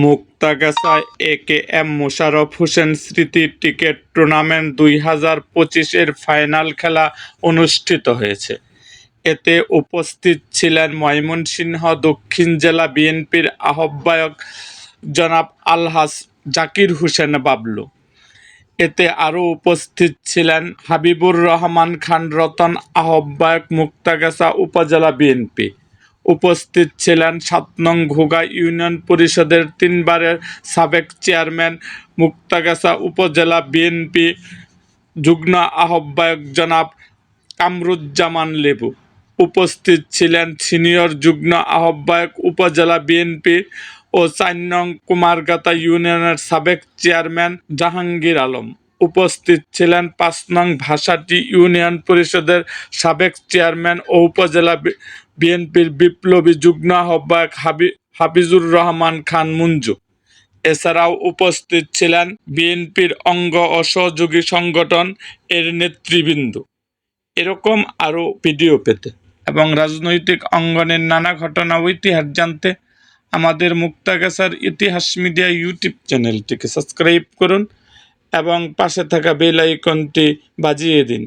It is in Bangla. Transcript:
Muktagacha A K M Mosharraf Hossain স্মৃতি ক্রিকেট টুর্নামেন্ট দুই হাজার পঁচিশের ফাইনাল খেলা অনুষ্ঠিত হয়েছে। এতে উপস্থিত ছিলেন ময়মনসিংহ দক্ষিণ জেলা বিএনপির আহ্বায়ক জনাব আলহাজ জাকির হোসেন বাবলু। এতে আরও উপস্থিত ছিলেন হাবিবুর রহমান খান রতন, আহ্বায়ক মুক্তাগাছা উপজেলা বিএনপি। উপস্থিত ছিলেন সাত নং ঘোগা ইউনিয়ন পরিষদের তিনবারের সাবেক চেয়ারম্যান মুক্তাগাছা উপজেলা বিএনপি যুগ্ম আহ্বায়ক জনাব কামরুজ্জামান লেবু। উপস্থিত ছিলেন সিনিয়র যুগ্ম আহ্বায়ক উপজেলা বিএনপি ও চার নং কুমারগাতা ইউনিয়নের সাবেক চেয়ারম্যান জাহাঙ্গীর আলম। উপস্থিত ছিলেন পাঁচ নং ভাষাটি ইউনিয়ন পরিষদের সাবেক চেয়ারম্যান ও উপজেলা বিএনপির বিপ্লবী যুগ্ম আহ্বায়ক হাবি, হাফিজুর রহমান খান মঞ্জু। এছাড়াও উপস্থিত ছিলেন বিএনপির অঙ্গ ও সহযোগী সংগঠন এর নেতৃবৃন্দ। এরকম আরও ভিডিও পেতে এবং রাজনৈতিক অঙ্গনের নানা ঘটনা ও ইতিহাস জানতে আমাদের মুক্তাগাছার ইতিহাস মিডিয়া ইউটিউব চ্যানেলটিকে সাবস্ক্রাইব করুন এবং পাশে থাকা বেল আইকনটি বাজিয়ে দিন।